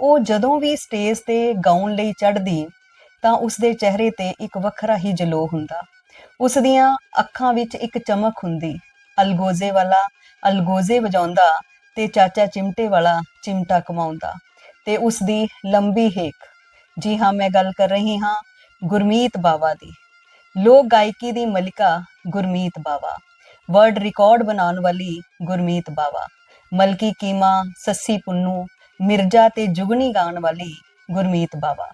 ਉਹ ਜਦੋਂ ਵੀ ਸਟੇਜ ਤੇ ਗਾਉਣ ਲਈ ਚੜ੍ਹਦੀ, ਤਾਂ ਉਸ ਦੇ ਚਿਹਰੇ ਤੇ ਇੱਕ ਵੱਖਰਾ ਹੀ ਜਲੋ ਹੁੰਦਾ। ਉਸ ਦੀਆਂ ਅੱਖਾਂ ਵਿੱਚ ਇੱਕ ਚਮਕ ਹੁੰਦੀ, ਅਲਗੋਜ਼ੇ ਵਾਲਾ, ਅਲਗੋਜ਼ੇ ਵਜਾਉਂਦਾ ਤੇ ਚਾਚਾ ਚਿਮਟੇ ਵਾਲਾ ਚਿਮਟਾ ਕਮਾਉਂਦਾ ਤੇ ਉਸ ਦੀ ਲੰਬੀ ਹੇਕ। ਜੀ ਹਾਂ, ਮੈਂ ਗੱਲ ਕਰ ਰਹੀ ਹਾਂ ਗੁਰਮੀਤ ਬਾਵਾ ਦੀ। ਲੋਕ ਗਾਇਕੀ ਦੀ ਮਲਿਕਾ ਗੁਰਮੀਤ ਬਾਵਾ। ਵਰਲਡ ਰਿਕਾਰਡ ਬਣਾਉਣ ਵਾਲੀ ਗੁਰਮੀਤ ਬਾਵਾ। ਮਲਕੀ ਕੀਮਾ, ਸੱਸੀ ਪੁੰਨੂ ਮਿਰਜ਼ਾ ਤੇ ਜੁਗਨੀ ਗਾਉਣ ਵਾਲੀ ਗੁਰਮੀਤ ਬਾਵਾ।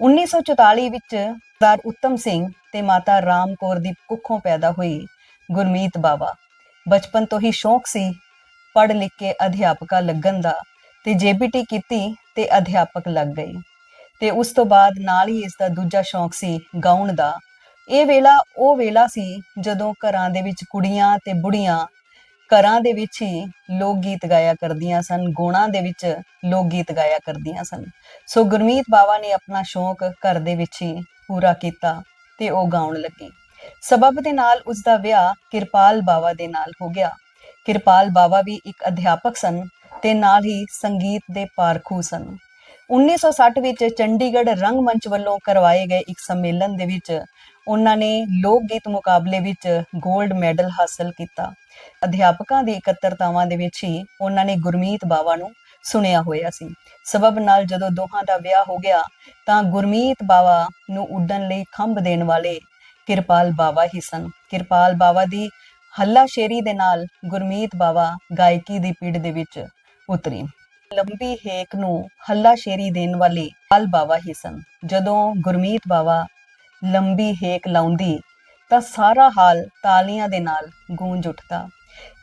1944 ਵਿੱਚ ਸਰਦਾਰ ਉੱਤਮ ਸਿੰਘ ਤੇ ਮਾਤਾ ਰਾਮ ਕੌਰ ਦੀ ਕੁੱਖੋਂ ਪੈਦਾ ਹੋਈ ਗੁਰਮੀਤ ਬਾਵਾ। ਬਚਪਨ ਤੋਂ ਹੀ ਸ਼ੌਕ ਸੀ ਪੜ੍ਹ ਲਿਖ ਕੇ ਅਧਿਆਪਕਾ ਲੱਗਣ ਦਾ ਤੇ ਜੇਬੀਟੀ ਕੀਤੀ ਤੇ ਅਧਿਆਪਕ ਲੱਗ ਗਈ। ਤੇ ਉਸ ਤੋਂ ਬਾਅਦ ਨਾਲ ਹੀ ਇਸ ਦਾ ਦੂਜਾ ਸ਼ੌਕ ਸੀ ਗਾਉਣ ਦਾ। ਇਹ ਵੇਲਾ ਉਹ ਵੇਲਾ ਸੀ ਜਦੋਂ ਘਰਾਂ ਦੇ ਵਿੱਚ ਕੁੜੀਆਂ ਤੇ ਬੁੜੀਆਂ ਘਰਾਂ ਦੇ ਵਿੱਚ ਹੀ ਲੋਕ ਗੀਤ ਗਾਇਆ ਕਰਦੀਆਂ ਸਨ, ਗੋਣਾ ਦੇ ਵਿੱਚ ਲੋਕ ਗੀਤ ਗਾਇਆ ਕਰਦੀਆਂ ਸਨ। ਸੋ ਗੁਰਮੀਤ ਬਾਵਾ ਨੇ ਆਪਣਾ ਸ਼ੌਂਕ ਘਰ ਦੇ ਵਿੱਚ ਹੀ ਪੂਰਾ ਕੀਤਾ ਤੇ ਉਹ ਗਾਉਣ ਲੱਗੀ। ਸਬਬ ਦੇ ਨਾਲ ਉਸ ਦਾ ਵਿਆਹ ਕਿਰਪਾਲ ਬਾਵਾ ਦੇ ਨਾਲ ਹੋ ਗਿਆ। ਕਿਰਪਾਲ ਬਾਵਾ ਵੀ ਇੱਕ ਅਧਿਆਪਕ ਸਨ ਤੇ ਨਾਲ ਹੀ ਸੰਗੀਤ ਦੇ ਪਾਰਖੂ ਸਨ। 1960 ਵਿੱਚ ਚੰਡੀਗੜ੍ਹ ਰੰਗਮੰਚ ਵੱਲੋਂ ਕਰਵਾਏ ਗਏ ਇੱਕ ਸੰਮੇਲਨ ਦੇ ਵਿੱਚ ਉਹਨਾਂ ਨੇ ਲੋਕ ਗੀਤ ਮੁਕਾਬਲੇ ਵਿੱਚ 골ਡ ਮੈਡਲ ਹਾਸਲ ਕੀਤਾ। ਅਧਿਆਪਕਾਂ ਦੀ ਇਕੱਤਰਤਾਵਾਂ ਦੇ ਵਿੱਚ ਹੀ ਉਹਨਾਂ ਨੇ ਗੁਰਮੀਤ ਬਾਵਾ ਨੂੰ ਸੁਣਿਆ ਹੋਇਆ ਸੀ। ਸਬਬ ਨਾਲ ਜਦੋਂ ਦੋਹਾਂ ਦਾ ਵਿਆਹ ਹੋ ਗਿਆ, ਤਾਂ ਗੁਰਮੀਤ ਬਾਵਾ ਨੂੰ ਉੱਡਣ ਲਈ ਖੰਭ ਦੇਣ ਵਾਲੇ ਕਿਰਪਾਲ ਬਾਵਾ ਹੀ ਸਨ। ਕਿਰਪਾਲ ਬਾਵਾ ਦੀ ਹੱਲਾ ਸ਼ੇਰੀ ਦੇ ਨਾਲ ਗੁਰਮੀਤ ਬਾਵਾ ਗਾਇਕੀ ਦੀ ਪੀੜ ਦੇ ਵਿੱਚ ਉਤਰੀ। ਲੰਬੀ ਹੇਕ ਨੂੰ ਹੱਲਾ ਸ਼ੇਰੀ ਦੇਣ ਵਾਲੇ ਪਾਲ ਬਾਵਾ ਹੀ ਸਨ। ਜਦੋਂ ਗੁਰਮੀਤ ਬਾਵਾ ਲੰਬੀ ਹੇਕ ਲਾਉਂਦੀ, ਤਾਂ ਸਾਰਾ ਹਾਲ ਤਾਲੀਆਂ ਦੇ ਨਾਲ ਗੂੰਜ ਉੱਠਦਾ।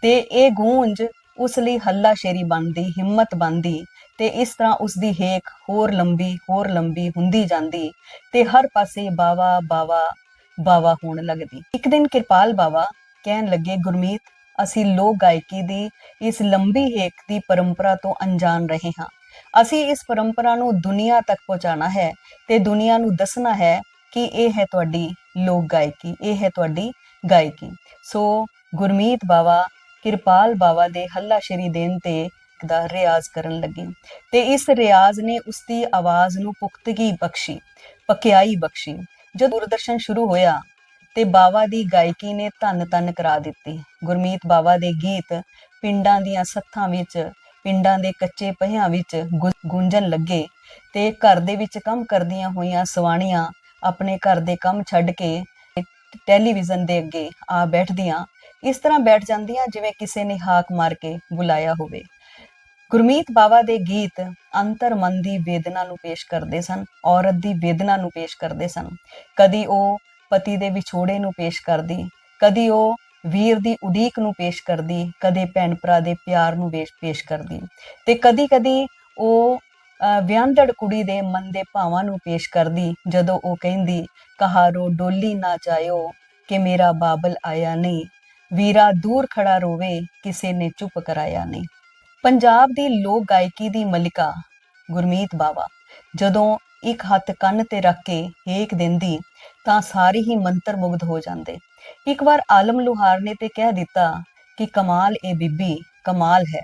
ਤੇ ਇਹ ਗੂੰਜ ਉਸ ਲਈ ਹੱਲਾ ਸ਼ੇਰੀ ਬਣਦੀ, ਹਿੰਮਤ ਬਣਦੀ ਤੇ ਇਸ ਤਰ੍ਹਾਂ ਉਸ ਦੀ ਹੇਕ ਹੋਰ ਲੰਬੀ ਹੋਰ ਲੰਬੀ ਹੁੰਦੀ ਜਾਂਦੀ ਤੇ ਹਰ ਪਾਸੇ ਬਾਵਾ ਬਾਵਾ ਬਾਵਾ ਹੋਣ ਲੱਗਦੀ। ਇੱਕ ਦਿਨ ਕਿਰਪਾਲ ਬਾਵਾ ਕਹਿਣ ਲੱਗੇ, ਗੁਰਮੀਤ, ਅਸੀਂ ਲੋਕ ਗਾਇਕੀ ਦੀ ਇਸ ਲੰਬੀ ਹੇਕ ਦੀ ਪਰੰਪਰਾ ਤੋਂ ਅਣਜਾਣ ਰਹੇ ਹਾਂ। ਅਸੀਂ ਇਸ ਪਰੰਪਰਾ ਨੂੰ ਦੁਨੀਆ ਤੱਕ ਪਹੁੰਚਾਉਣਾ ਹੈ ਤੇ ਦੁਨੀਆ ਨੂੰ ਦੱਸਣਾ ਹੈ ਕਿ ਇਹ ਹੈ ਤੁਹਾਡੀ ਲੋਕ ਗਾਇਕੀ, ਇਹ ਹੈ ਤੁਹਾਡੀ ਗਾਇਕੀ। ਸੋ ਗੁਰਮੀਤ ਬਾਵਾ, ਕਿਰਪਾਲ ਬਾਵਾ ਦੇ ਹੱਲਾ ਸ਼ੇਰੀ ਦੇਣ ਤੇ ਦਾ ਰਿਆਜ਼ ਕਰਨ ਲੱਗੀ। ਤੇ ਇਸ ਰਿਆਜ਼ ਨੇ ਉਸ ਦੀ ਆਵਾਜ਼ ਨੂੰ ਪੁਖਤਗੀ ਬਖਸ਼ੀ, ਪਕਿਆਈ ਬਖਸ਼ੀ। ਜਦ ਦੂਰਦਰਸ਼ਨ ਸ਼ੁਰੂ ਹੋਇਆ ਤੇ ਬਾਵਾ ਦੀ ਗਾਇਕੀ ਨੇ ਧੰਨ ਧੰਨ ਕਰਾ ਦਿੱਤੀ। ਗੁਰਮੀਤ ਬਾਵਾ ਦੇ ਗੀਤ ਪਿੰਡਾਂ ਦੀਆਂ ਸੱਥਾਂ ਵਿੱਚ, ਪਿੰਡਾਂ ਦੇ ਕੱਚੇ ਪਹਿਆਂ ਵਿੱਚ ਗੁ- ਗੂੰਜਣ ਲੱਗੇ ਤੇ ਘਰ ਦੇ ਵਿੱਚ ਕੰਮ ਕਰਦੀਆਂ ਹੋਈਆਂ ਸਵਾਣੀਆਂ ਆਪਣੇ ਘਰ ਦੇ ਕੰਮ ਛੱਡ ਕੇ ਟੈਲੀਵਿਜ਼ਨ ਦੇ ਅੱਗੇ ਆ ਬੈਠਦੀਆਂ। ਇਸ ਤਰ੍ਹਾਂ ਬੈਠ ਜਾਂਦੀਆਂ ਜਿਵੇਂ ਕਿਸੇ ਨੇ ਹਾਕ ਮਾਰ ਕੇ ਬੁਲਾਇਆ ਹੋਵੇ। ਗੁਰਮੀਤ ਬਾਵਾ ਦੇ ਗੀਤ ਅੰਤਰਮਨ ਦੀ ਵੇਦਨਾ ਨੂੰ ਪੇਸ਼ ਕਰਦੇ ਸਨ, ਔਰਤ ਦੀ ਵੇਦਨਾ ਨੂੰ ਪੇਸ਼ ਕਰਦੇ ਸਨ। ਕਦੀ ਉਹ ਪਤੀ ਦੇ ਵਿਛੋੜੇ ਨੂੰ ਪੇਸ਼ ਕਰਦੀ, ਕਦੀ ਉਹ ਵੀਰ ਦੀ ਉਡੀਕ ਨੂੰ ਪੇਸ਼ ਕਰਦੀ, ਕਦੇ ਭੈਣ ਭਰਾ ਦੇ ਪਿਆਰ ਨੂੰ ਵੇਸ਼ ਪੇਸ਼ ਕਰਦੀ ਤੇ ਕਦੀ ਕਦੀ ਉਹ ਅਹ, ਵਿਆਹੁੰਦੜ ਕੁੜੀ ਦੇ ਮਨ ਦੇ ਭਾਵਾਂ ਨੂੰ ਪੇਸ਼ ਕਰਦੀ ਜਦੋਂ ਉਹ ਕਹਿੰਦੀ ਕਹਾਰੋ ਡੋਲੀ ਨਾ ਜਾਇਓ ਕਿ ਮੇਰਾ ਬਾਬਲ ਆਇਆ ਨਹੀਂ। ਵੀਰਾ ਦੂਰ ਖੜਾ ਰੋਵੇ ਕਿਸੇ ਨੇ ਚੁੱਪ ਕਰਾਇਆ ਨਹੀਂ। ਪੰਜਾਬ ਦੀ ਲੋਕ ਗਾਇਕੀ ਦੀ ਮਲਿਕਾ ਗੁਰਮੀਤ ਬਾਵਾ। ਜਦੋਂ ਇੱਕ ਹੱਥ ਕੰਨ ਤੇ ਰੱਖ ਕੇ ਹੇਕ ਦਿੰਦੀ ਤਾਂ ਸਾਰੇ ਹੀ ਮੰਤਰ ਮੁਗਧ ਹੋ ਜਾਂਦੇ। ਇੱਕ ਵਾਰ ਆਲਮ ਲੁਹਾਰ ਨੇ ਤੇ ਕਹਿ ਦਿੱਤਾ ਕਿ ਕਮਾਲ ਇਹ ਬੀਬੀ ਕਮਾਲ ਹੈ।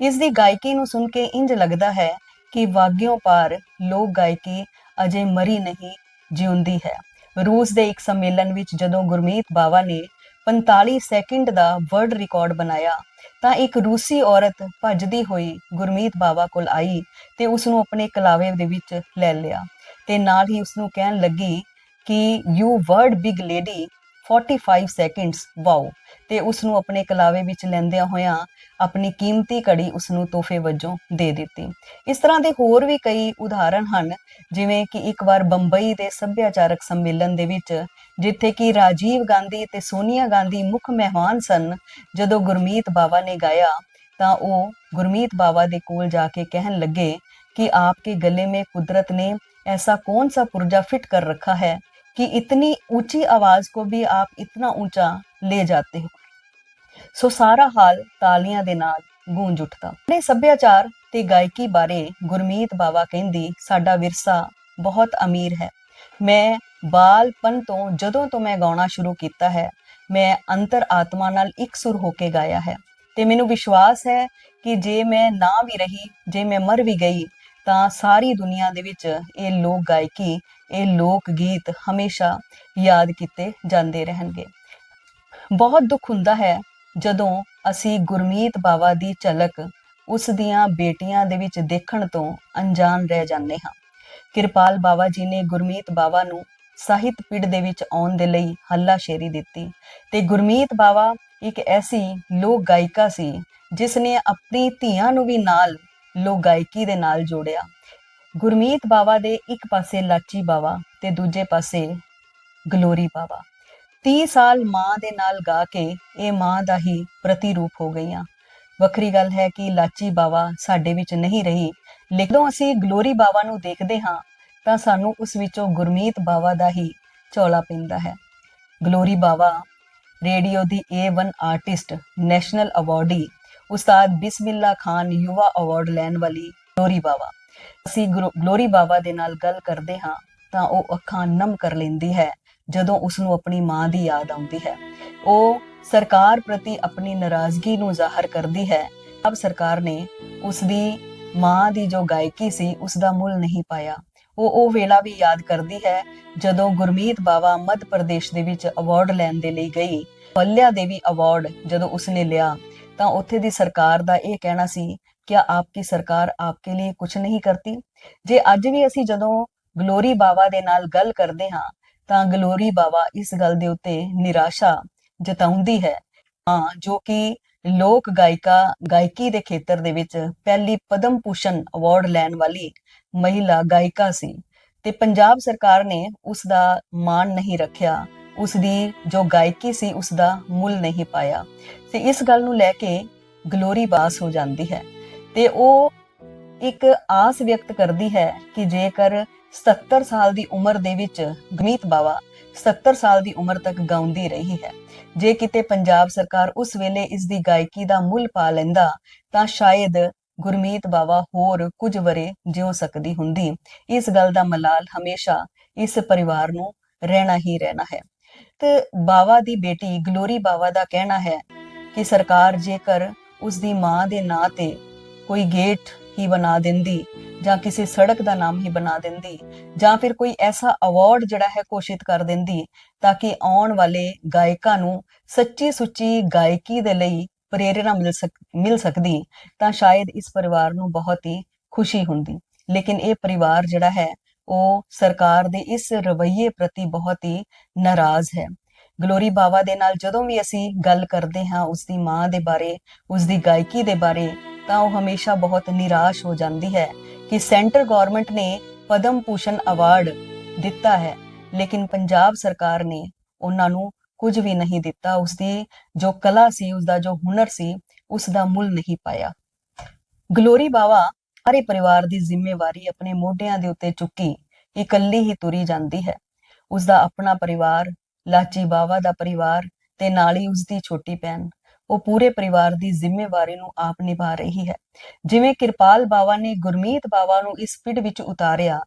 ਇਸ ਦੀ ਗਾਇਕੀ ਨੂੰ ਸੁਣ ਕੇ ਇੰਜ ਲੱਗਦਾ ਹੈ ਕਿ ਵਾਗਿਓਂ ਪਾਰ ਲੋਕ ਗਾਇਕੀ ਅਜੇ ਮਰੀ ਨਹੀਂ ਜਿਉਂਦੀ ਹੈ। ਰੂਸ ਦੇ ਇੱਕ ਸੰਮੇਲਨ ਵਿੱਚ ਜਦੋਂ ਗੁਰਮੀਤ ਬਾਵਾ ਨੇ 45 ਸੈਕਿੰਡ ਦਾ ਵਰਲਡ ਰਿਕਾਰਡ ਬਣਾਇਆ, ਤਾਂ ਇੱਕ ਰੂਸੀ ਔਰਤ ਭੱਜਦੀ ਹੋਈ ਗੁਰਮੀਤ ਬਾਵਾ ਕੋਲ ਆਈ ਤੇ ਉਸ ਨੂੰ ਆਪਣੇ ਕਲਾਵੇ ਦੇ ਵਿੱਚ ਲੈ ਲਿਆ ਤੇ ਨਾਲ ਹੀ ਉਸ ਨੂੰ ਕਹਿਣ ਲੱਗੀ ਕਿ you word big lady 45 seconds wow ਤੇ ਉਸ ਨੂੰ ਆਪਣੇ ਕਲਾਵੇ ਵਿੱਚ ਲੈਂਦਿਆਂ ਹੋਇਆਂ ਆਪਣੀ ਕੀਮਤੀ ਘੜੀ ਉਸ ਨੂੰ ਤੋਹਫੇ ਵਜੋਂ ਦੇ ਦਿੱਤੀ ਇਸ ਤਰ੍ਹਾਂ ਦੇ ਹੋਰ ਵੀ ਕਈ ਉਦਾਹਰਣ ਹਨ ਜਿਵੇਂ ਕਿ ਇੱਕ ਵਾਰ ਬੰਬਈ ਦੇ ਸੱਭਿਆਚਾਰਕ ਸੰਮੇਲਨ ਦੇ ਵਿੱਚ ਜਿੱਥੇ ਕਿ ਰਾਜੀਵ ਗਾਂਧੀ ਤੇ ਸੋਨੀਆ ਗਾਂਧੀ ਮੁੱਖ ਮਹਿਮਾਨ ਸਨ ਜਦੋਂ ਗੁਰਮੀਤ ਬਾਵਾ ਨੇ ਗਾਇਆ ਤਾਂ ਉਹ ਗੁਰਮੀਤ ਬਾਵਾ ਦੇ ਕੋਲ ਜਾ ਕੇ ਕਹਿਣ ਲੱਗੇ कि आपके गले में कुदरत ने ऐसा कौन सा पुर्जा फिट कर रखा है कि इतनी ऊंची आवाज को भी आप इतना ऊंचा ले जाते हो ਸੋ ਸਾਰਾ ਹਾਲ ਤਾਲੀਆਂ ਦੇ ਨਾਲ ਗੂੰਜ ਉੱਠਦਾ ਆਪਣੇ ਸੱਭਿਆਚਾਰ ਤੇ ਗਾਇਕੀ ਬਾਰੇ ਗੁਰਮੀਤ ਬਾਵਾ ਕਹਿੰਦੀ ਸਾਡਾ ਵਿਰਸਾ ਬਹੁਤ ਅਮੀਰ ਹੈ ਮੈਂ ਬਾਲਪਨ ਤੋਂ ਜਦੋਂ ਤੋਂ ਮੈਂ ਗਾਉਣਾ ਸ਼ੁਰੂ ਕੀਤਾ ਹੈ ਮੈਂ ਅੰਤਰ ਆਤਮਾ ਨਾਲ ਇਕਸੁਰ ਹੋ ਕੇ ਗਾਇਆ ਹੈ ਤੇ ਮੈਨੂੰ ਵਿਸ਼ਵਾਸ ਹੈ ਕਿ ਜੇ ਮੈਂ ਨਾ ਵੀ ਰਹੀ ਜੇ ਮੈਂ ਮਰ ਵੀ ਗਈ ਤਾਂ ਸਾਰੀ ਦੁਨੀਆ ਦੇ ਵਿੱਚ ਇਹ ਲੋਕ ਗਾਇਕੀ ਇਹ ਲੋਕ ਗੀਤ ਹਮੇਸ਼ਾ ਯਾਦ ਕੀਤੇ ਜਾਂਦੇ ਰਹਿਣਗੇ ਬਹੁਤ ਦੁੱਖ ਹੁੰਦਾ ਹੈ ਜਦੋਂ ਅਸੀਂ ਗੁਰਮੀਤ ਬਾਵਾ ਦੀ ਝਲਕ ਉਸ ਦੀਆਂ ਬੇਟੀਆਂ ਦੇ ਵਿੱਚ ਦੇਖਣ ਤੋਂ ਅਣਜਾਣ ਰਹਿ ਜਾਂਦੇ ਹਾਂ। ਕਿਰਪਾਲ ਬਾਵਾ ਜੀ ਨੇ ਗੁਰਮੀਤ ਬਾਵਾ ਨੂੰ ਸਾਹਿਤ ਪਿੜ ਦੇ ਵਿੱਚ ਆਉਣ ਦੇ ਲਈ ਹੱਲਾ ਸ਼ੇਰੀ ਦਿੱਤੀ ਤੇ ਗੁਰਮੀਤ ਬਾਵਾ ਇੱਕ ਐਸੀ ਲੋਕ ਗਾਇਕਾ ਸੀ ਜਿਸ ਨੇ ਆਪਣੀ ਧੀਆਂ ਨੂੰ ਵੀ ਨਾਲ ਲੋਕ ਗਾਇਕੀ ਦੇ ਨਾਲ ਜੋੜਿਆ। ਗੁਰਮੀਤ ਬਾਵਾ ਦੇ ਇੱਕ ਪਾਸੇ ਲਾਚੀ ਬਾਵਾ ਤੇ ਦੂਜੇ ਪਾਸੇ ਗਲੋਰੀ ਬਾਵਾ। 30 ਸਾਲ ਮਾਂ ਦੇ ਨਾਲ ਗਾ ਕੇ ਇਹ ਮਾਂ ਦਾ ਹੀ ਪ੍ਰਤੀਰੂਪ ਹੋ ਗਈਆਂ। ਵੱਖਰੀ ਗੱਲ ਹੈ ਕਿ ਲਾਚੀ ਬਾਵਾ ਸਾਡੇ ਵਿੱਚ ਨਹੀਂ ਰਹੀ। ਲੇਕਿਨ ਅਸੀਂ ਗਲੋਰੀ ਬਾਵਾ ਨੂੰ ਦੇਖਦੇ ਹਾਂ, ਤਾਂ ਸਾਨੂੰ ਉਸ ਵਿੱਚੋਂ ਗੁਰਮੀਤ ਬਾਵਾ ਦਾ ਹੀ ਚੌਲਾ ਪੈਂਦਾ ਹੈ। ਗਲੋਰੀ ਬਾਵਾ, ਰੇਡੀਓ ਦੀ A1 artist, national awardee, Ustad Bismillah Khan ਯੁਵਾ ਅਵਾਰਡ ਲੈਣ ਵਾਲੀ ਗਲੋਰੀ ਬਾਵਾ। ਅਸੀਂ ਗੁਰੂ- ਗਲੋਰੀ ਬਾਵਾ ਦੇ ਨਾਲ ਗੱਲ ਕਰਦੇ ਹਾਂ, ਤਾਂ ਉਹ ਅੱਖਾਂ ਨਮ ਕਰ ਲੈਂਦੀ ਹੈ। ਜਦੋਂ ਉਸ ਨੂੰ ਆਪਣੀ ਮਾਂ ਦੀ ਯਾਦ ਆਉਂਦੀ ਹੈ। ਉਹ ਸਰਕਾਰ ਪ੍ਰਤੀ ਆਪਣੀ ਨਾਰਾਜ਼ਗੀ ਨੂੰ ਜ਼ਾਹਰ ਕਰਦੀ ਹੈ। ਅਬ ਸਰਕਾਰ ਨੇ ਉਸ ਦੀ ਮਾਂ ਦੀ ਜੋ ਗਾਇਕੀ ਸੀ ਉਸ ਦਾ ਮੁੱਲ ਨਹੀਂ ਪਾਇਆ। ਉਹ ਉਹ ਵੇਲਾ ਵੀ ਯਾਦ ਕਰਦੀ ਹੈ, ਜਦੋਂ ਗੁਰਮੀਤ ਬਾਵਾ ਮੱਧ ਪ੍ਰਦੇਸ਼ ਦੇ ਵਿੱਚ ਅਵਾਰਡ ਲੈਣ ਦੇ ਲਈ ਗਈ। ਪੱਲਿਆ ਦੇਵੀ ਅਵਾਰਡ ਜਦੋਂ ਉਸਨੇ ਲਿਆ, ਤਾਂ ਉੱਥੇ ਦੀ ਸਰਕਾਰ ਦਾ ਇਹ ਕਹਿਣਾ ਸੀ ਕਿ ਆਪਕੀ ਸਰਕਾਰ ਆਪਕੇ ਲਈ ਕੁਝ ਨਹੀਂ ਕਰਤੀ? ਜੇ ਅੱਜ ਵੀ ਅਸੀਂ ਜਦੋਂ ਗਲੋਰੀ ਬਾਵਾ ਦੇ ਨਾਲ ਗੱਲ ਕਰਦੇ ਹਾਂ ਤਾਂ ਗਲੋਰੀ ਬਾਵਾ ਇਸ ਗੱਲ ਦੇ ਉੱਤੇ ਨਿਰਾਸ਼ਾ ਜਤਾਉਂਦੀ ਹੈ। ਹਾਂ, ਜੋ ਕਿ ਲੋਕ ਗਾਇਕਾ, ਗਾਇਕੀ ਦੇ ਖੇਤਰ ਦੇ ਵਿੱਚ ਪਹਿਲੀ ਪਦਮ ਭੂਸ਼ਣ ਅਵਾਰਡ ਲੈਣ ਵਾਲੀ ਮਹਿਲਾ ਗਾਇਕਾ ਸੀ ਤੇ ਪੰਜਾਬ ਸਰਕਾਰ ਨੇ ਉਸ ਦਾ ਮਾਣ ਨਹੀਂ ਰੱਖਿਆ। ਉਸ ਦੀ ਜੋ ਗਾਇਕੀ ਸੀ ਉਸ ਦਾ ਮੁੱਲ ਨਹੀਂ ਪਾਇਆ। ਤੇ ਇਸ ਗੱਲ ਨੂੰ ਲੈ ਕੇ ਗਲੋਰੀ ਬਾਸ ਹੋ ਜਾਂਦੀ ਹੈ। ਤੇ ਉਹ ਇੱਕ ਆਸ ਵਿਅਕਤ ਕਰਦੀ ਹੈ ਕਿ ਜੇਕਰ 77 ਸਾਲ ਦੀ ਉਮਰ ਦੇ ਵਿੱਚ ਗਮੀਤ ਬਾਵਾ 70 ਸਾਲ ਦੀ ਉਮਰ ਤੱਕ ਗਾਉਂਦੀ ਰਹੀ ਹੈ। ਜੇ ਕਿਤੇ ਪੰਜਾਬ ਸਰਕਾਰ ਉਸ ਵੇਲੇ ਇਸ ਦੀ ਗਾਇਕੀ ਦਾ ਮੁੱਲ ਪਾ ਲੈਂਦਾ, ਤਾਂ ਸ਼ਾਇਦ ਗੁਰਮੀਤ ਬਾਵਾ ਹੋਰ ਕੁਝ ਵਰੇ ਜਿਉ ਸਕਦੀ ਹੁੰਦੀ। ਇਸ ਗੱਲ ਦਾ ਮਲਾਲ ਹਮੇਸ਼ਾ ਇਸ ਪਰਿਵਾਰ ਨੂੰ ਰਹਿਣਾ ਹੀ ਰਹਿਣਾ ਹੈ। ਤੇ ਬਾਵਾ ਦੀ ਬੇਟੀ ਗਲੋਰੀ ਬਾਵਾ ਦਾ ਕਹਿਣਾ ਹੈ ਕਿ ਸਰਕਾਰ ਜੇਕਰ ਉਸ ਦੀ ਮਾਂ ਦੇ ਨਾਂ ਤੇ ਕੋਈ ਗੇਟ ਹੀ ਬਣਾ ਦਿੰਦੀ, ਜਾਂ ਕਿਸੇ ਸੜਕ ਦਾ ਨਾਮ ਹੀ ਬਣਾ ਦਿੰਦੀ, ਜਾਂ ਫਿਰ ਕੋਈ ਐਸਾ ਅਵਾਰਡ ਜਿਹੜਾ ਹੈ ਘੋਸ਼ਿਤ ਕਰ ਦਿੰਦੀ, ਤਾਂ ਕਿ ਆਉਣ ਵਾਲੇ ਗਾਇਕਾਂ ਨੂੰ ਸੱਚੀ ਸੁੱਚੀ ਗਾਇਕੀ ਦੇ ਲਈ ਪ੍ਰੇਰਣਾ ਮਿਲ ਮਿਲ ਸਕਦੀ, ਤਾਂ ਸ਼ਾਇਦ ਇਸ ਪਰਿਵਾਰ ਨੂੰ ਬਹੁਤ ਹੀ ਖੁਸ਼ੀ ਹੁੰਦੀ। ਲੇਕਿਨ ਇਹ ਪਰਿਵਾਰ ਜਿਹੜਾ ਹੈ, ਉਹ ਸਰਕਾਰ ਦੇ ਇਸ ਰਵੱਈਏ ਪ੍ਰਤੀ ਬਹੁਤ ਹੀ ਨਾਰਾਜ਼ ਹੈ। ਗਲੋਰੀ ਬਾਵਾ ਦੇ ਨਾਲ ਜਦੋਂ ਵੀ ਅਸੀਂ ਗੱਲ ਕਰਦੇ ਹਾਂ ਉਸ ਦੀ ਮਾਂ ਦੇ ਬਾਰੇ ਉਸ ਦੀ ਗਾਇਕੀ ਦੇ ਬਾਰੇ ਤਾਂ ਉਹ ਹਮੇਸ਼ਾ ਬਹੁਤ ਨਿਰਾਸ਼ ਹੋ ਜਾਂਦੀ ਹੈ ਕਿ ਸੈਂਟਰ ਗਵਰਨਮੈਂਟ ਨੇ ਪਦਮ ਭੂਸ਼ਣ ਅਵਾਰਡ ਦਿੱਤਾ ਹੈ, ਲੇਕਿਨ ਪੰਜਾਬ ਸਰਕਾਰ ਨੇ ਉਹਨਾਂ ਨੂੰ ਕੁਝ ਵੀ ਨਹੀਂ ਦਿੱਤਾ। ਉਸ ਦੀ ਜੋ ਕਲਾ ਸੀ ਉਸ ਦਾ ਜੋ ਹੁਨਰ ਸੀ ਉਸ ਦਾ ਮੁੱਲ ਨਹੀਂ ਪਾਇਆ। ਗਲੋਰੀ ਬਾਵਾ ਸਾਰੇ ਪਰਿਵਾਰ ਦੀ ਜ਼ਿੰਮੇਵਾਰੀ ਆਪਣੇ ਮੋਢਿਆਂ ਦੇ ਉੱਤੇ ਚੁੱਕੀ, ਇਕੱਲੀ ਹੀ ਤੁਰੀ ਜਾਂਦੀ ਹੈ। ਉਸ ਦਾ ਆਪਣਾ ਪਰਿਵਾਰ, ਲਾਚੀ ਬਾਵਾ ਦਾ ਪਰਿਵਾਰ ਤੇ ਨਾਲ ਹੀ ਉਸ ਦੀ ਛੋਟੀ ਭੈਣ। ਉਹ ਪੂਰੇ ਪਰਿਵਾਰ ਦੀ ਜ਼ਿੰਮੇਵਾਰੀ ਨੂੰ ਆਪ ਨਿਭਾ ਰਹੀ ਹੈ। ਜਿਵੇਂ ਕਿਰਪਾਲ ਬਾਵਾ ਨੇ ਗੁਰਮੀਤ ਬਾਵਾ ਨੂੰ ਇਸ ਪਿੜ ਵਿੱਚ ਉਤਾਰਿਆ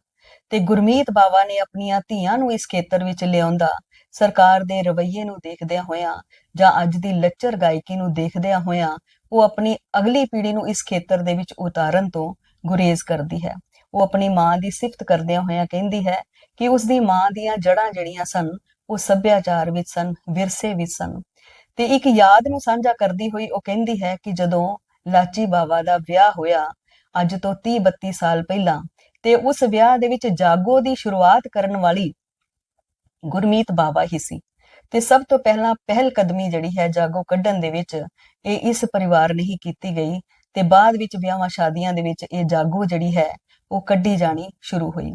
ਤੇ ਗੁਰਮੀਤ ਬਾਵਾ ਨੇ ਆਪਣੀਆਂ ਧੀਆਂ ਨੂੰ ਇਸ ਖੇਤਰ ਵਿੱਚ ਲਿਆਉਂਦਾ, ਸਰਕਾਰ ਦੇ ਰਵੱਈਏ ਨੂੰ ਦੇਖਦਿਆਂ ਹੋਇਆਂ ਜਾਂ ਅੱਜ ਦੀ ਲੱਚਰ ਗਾਇਕੀ ਨੂੰ ਦੇਖਦਿਆਂ ਹੋਇਆਂ ਉਹ ਆਪਣੀ ਅਗਲੀ ਪੀੜ੍ਹੀ ਨੂੰ ਇਸ ਖੇਤਰ ਦੇ ਵਿੱਚ ਉਤਾਰਨ ਤੋਂ ਗੁਰੇਜ਼ ਕਰਦੀ ਹੈ। ਉਹ ਆਪਣੀ ਮਾਂ ਦੀ ਸਿਫਤ ਕਰਦਿਆਂ ਹੋਇਆਂ ਕਹਿੰਦੀ ਹੈ ਕਿ ਉਸ ਦੀ ਮਾਂ ਦੀਆਂ ਜੜ੍ਹਾਂ ਜਿਹੜੀਆਂ ਸਨ, ਉਹ ਸੱਭਿਆਚਾਰ ਵਿੱਚ ਸਨ, ਵਿਰਸੇ ਵਿੱਚ ਸਨ। ਤੇ ਇੱਕ ਯਾਦ ਨੂੰ ਸਾਂਝਾ ਕਰਦੀ ਹੋਈ ਉਹ ਕਹਿੰਦੀ ਹੈ ਕਿ ਜਦੋਂ ਲਾਚੀ ਬਾਵਾ ਦਾ ਵਿਆਹ ਹੋਇਆ, ਅੱਜ ਤੋਂ 30 32 ਸਾਲ ਪਹਿਲਾਂ, ਤੇ ਉਸ ਵਿਆਹ ਦੇ ਵਿੱਚ ਜਾਗੋ ਦੀ ਸ਼ੁਰੂਆਤ ਕਰਨ ਵਾਲੀ ਗੁਰਮੀਤ ਬਾਵਾ ਹੀ ਸੀ। ਤੇ ਸਭ ਤੋਂ ਪਹਿਲਾਂ ਪਹਿਲ ਕਦਮੀ ਜਿਹੜੀ ਹੈ ਜਾਗੋ ਕੱਢਣ ਦੇ ਵਿੱਚ ਇਹ ਇਸ ਪਰਿਵਾਰ ਨੇ ਹੀ ਕੀਤੀ ਗਈ। ਤੇ ਬਾਅਦ ਵਿੱਚ ਵਿਆਹਾਂ ਸ਼ਾਦੀਆਂ ਦੇ ਵਿੱਚ ਇਹ ਜਾਗੋ ਜਿਹੜੀ ਹੈ, ਉਹ ਕੱਢੀ ਜਾਣੀ ਸ਼ੁਰੂ ਹੋਈ।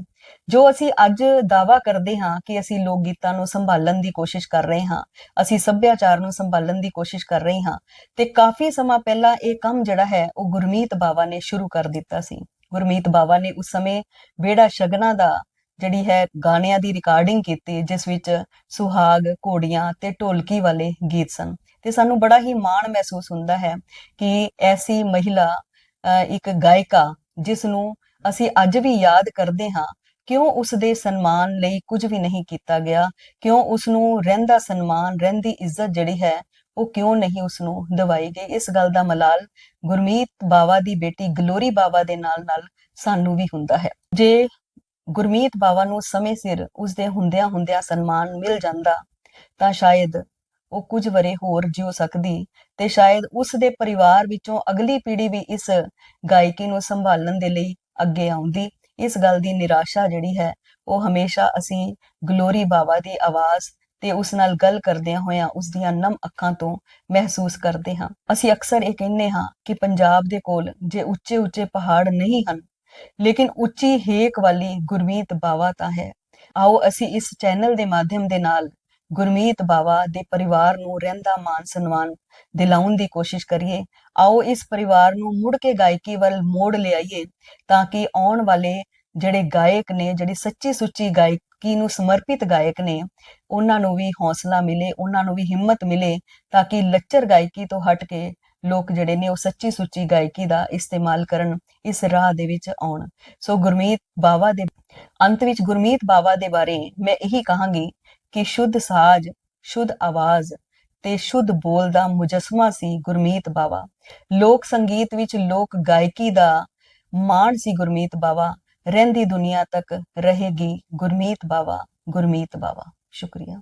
ਜੋ ਅਸੀਂ ਅੱਜ ਦਾਵਾ ਕਰਦੇ ਹਾਂ ਕਿ ਅਸੀਂ ਲੋਕ ਗੀਤਾਂ ਨੂੰ ਸੰਭਾਲਣ ਦੀ ਕੋਸ਼ਿਸ਼ ਕਰ ਰਹੇ ਹਾਂ, ਅਸੀਂ ਸੱਭਿਆਚਾਰ ਨੂੰ ਸੰਭਾਲਣ ਦੀ ਕੋਸ਼ਿਸ਼ ਕਰ ਰਹੇ ਹਾਂ, ਤੇ ਕਾਫੀ ਸਮਾਂ ਪਹਿਲਾਂ ਇਹ ਕੰਮ ਜਿਹੜਾ ਹੈ, ਉਹ ਗੁਰਮੀਤ ਬਾਵਾ ਨੇ ਸ਼ੁਰੂ ਕਰ ਦਿੱਤਾ ਸੀ। ਗੁਰਮੀਤ ਬਾਵਾ ਨੇ ਉਸ ਸਮੇਂ ਬੇੜਾ ਸ਼ਗਨਾ ਦਾ ਜਿਹੜੀ ਹੈ, ਗਾਣਿਆਂ ਦੀ ਰਿਕਾਰਡਿੰਗ ਕੀਤੀ, ਜਿਸ ਵਿੱਚ ਸੁਹਾਗ, ਘੋੜੀਆਂ ਤੇ ਢੋਲਕੀ ਵਾਲੇ ਗੀਤ ਸਨ। ਤੇ ਸਾਨੂੰ ਬੜਾ ਹੀ ਮਾਣ ਮਹਿਸੂਸ ਹੁੰਦਾ ਹੈ ਕਿ ਐਸੀ ਮਹਿਲਾ ਅ, ਇੱਕ ਗਾਇਕਾ ਜਿਸ ਨੂੰ ਅਸੀਂ ਅੱਜ ਵੀ ਯਾਦ ਕਰਦੇ ਹਾਂ ਕਿਉਂ ਉਸ ਦੇ ਸਨਮਾਨ ਲਈ ਕੁਝ ਵੀ ਨਹੀਂ ਕੀਤਾ ਗਿਆ ਕਿਉਂ ਉਸ ਨੂੰ ਰਹਿੰਦਾ ਸਨਮਾਨ ਰਹਿੰਦੀ ਇੱਜ਼ਤ ਜਿਹੜੀ ਹੈ ਉਹ ਕਿਉਂ ਨਹੀਂ ਉਸ ਨੂੰ ਦਵਾਈ ਗਈ? ਇਸ ਗੱਲ ਦਾ ਮਲਾਲ ਗੁਰਮੀਤ ਬਾਵਾ ਦੀ ਬੇਟੀ ਗਲੋਰੀ ਬਾਵਾ ਦੇ ਨਾਲ ਨਾਲ ਸਾਨੂੰ ਵੀ ਹੁੰਦਾ ਹੈ। ਜੇ ਗੁਰਮੀਤ ਬਾਵਾ ਨੂੰ ਸਮੇਂ ਸਿਰ ਉਸਦੇ ਹੁੰਦਿਆਂ ਹੁੰਦਿਆਂ ਸਨਮਾਨ ਮਿਲ ਜਾਂਦਾ ਤਾਂ ਸ਼ਾਇਦ ਉਹ ਕੁਝ ਵਰੇ ਹੋਰ ਜਿਉ ਸਕਦੀ ਤੇ ਸ਼ਾਇਦ ਉਸ ਦੇ ਪਰਿਵਾਰ ਵਿੱਚੋਂ ਅਗਲੀ ਪੀੜ੍ਹੀ ਵੀ ਇਸ ਗਾਇਕੀ ਨੂੰ ਸੰਭਾਲਣ ਦੇ ਲਈ ਅੱਗੇ ਆਉਂਦੀ। ਇਸ ਗੱਲ ਦੀ ਨਿਰਾਸ਼ਾ ਜਿਹੜੀ ਹੈ, ਉਹ ਹਮੇਸ਼ਾ ਅਸੀਂ ਗਲੋਰੀ ਬਾਵਾ ਦੀ ਆਵਾਜ਼ ਤੇ ਉਸ ਨਾਲ ਗੱਲ ਕਰਦਿਆਂ ਹੋਇਆਂ ਉਸ ਦੀਆਂ ਨਮ ਅੱਖਾਂ ਤੋਂ ਮਹਿਸੂਸ ਕਰਦੇ ਹਾਂ। ਅਸੀਂ ਅਕਸਰ ਇਹ ਕਹਿੰਦੇ ਹਾਂ ਕਿ ਪੰਜਾਬ ਦੇ ਕੋਲ ਜੇ ਉੱਚੇ ਉੱਚੇ ਪਹਾੜ ਨਹੀਂ ਹਨ, ਲੇਕਿਨ ਉੱਚੀ ਹੇਕ ਵਾਲੀ ਗੁਰਮੀਤ ਬਾਵਾ ਤਾਂ ਹੈ। ਆਓ ਅਸੀਂ ਇਸ ਚੈਨਲ ਦੇ ਮਾਧਿਅਮ ਦੇ ਨਾਲ ਗੁਰਮੀਤ ਬਾਵਾ ਦੇ ਪਰਿਵਾਰ ਨੂੰ ਰਹਿੰਦਾ ਮਾਨ ਸਨਮਾਨ ਦਿਲਾਉਣ ਦੀ ਕੋਸ਼ਿਸ਼ ਕਰੀਏ। ਆਓ ਇਸ ਪਰਿਵਾਰ ਨੂੰ ਮੁੜ ਕੇ ਗਾਇਕੀ ਵੱਲ ਮੋੜ ਲਿਆਈਏ ਤਾਂ ਕਿ ਆਉਣ ਵਾਲੇ ਜਿਹੜੇ ਗਾਇਕ ਨੇ, ਜਿਹੜੀ ਸੱਚੀ ਸੁੱਚੀ ਗਾਇਕੀ ਨੂੰ ਸਮਰਪਿਤ ਗਾਇਕ ਨੇ, ਉਹਨਾਂ ਨੂੰ ਵੀ ਹੌਸਲਾ ਮਿਲੇ, ਉਹਨਾਂ ਨੂੰ ਵੀ ਹਿੰਮਤ ਮਿਲੇ ਤਾਂ ਕਿ ਲੱਚਰ ਗਾਇਕੀ ਤੋਂ ਹਟ ਕੇ ਲੋਕ ਜਿਹੜੇ ਨੇ ਉਹ ਸੱਚੀ ਸੁੱਚੀ ਗਾਇਕੀ ਦਾ ਇਸਤੇਮਾਲ ਕਰਨ, ਇਸ ਰਾਹ ਦੇ ਵਿੱਚ ਆਉਣ। ਸੋ ਗੁਰਮੀਤ ਬਾਵਾ ਦੇ, ਅੰਤ ਵਿੱਚ ਗੁਰਮੀਤ ਬਾਵਾ ਦੇ ਬਾਰੇ ਮੈਂ ਇਹੀ ਕਹਾਂਗੀ ਕਿ ਸ਼ੁੱਧ ਸਾਜ, ਸ਼ੁੱਧ ਆਵਾਜ਼ ਤੇ ਸ਼ੁੱਧ ਬੋਲ ਦਾ ਮੁਜਸਮਾ ਸੀ ਗੁਰਮੀਤ ਬਾਵਾ। ਲੋਕ ਸੰਗੀਤ ਵਿੱਚ ਲੋਕ ਗਾਇਕੀ ਦਾ ਮਾਣ ਸੀ ਗੁਰਮੀਤ ਬਾਵਾ। ਰਹਿੰਦੀ ਦੁਨੀਆ ਤੱਕ ਰਹੇਗੀ ਗੁਰਮੀਤ ਬਾਵਾ ਗੁਰਮੀਤ ਬਾਵਾ। ਸ਼ੁਕਰੀਆ।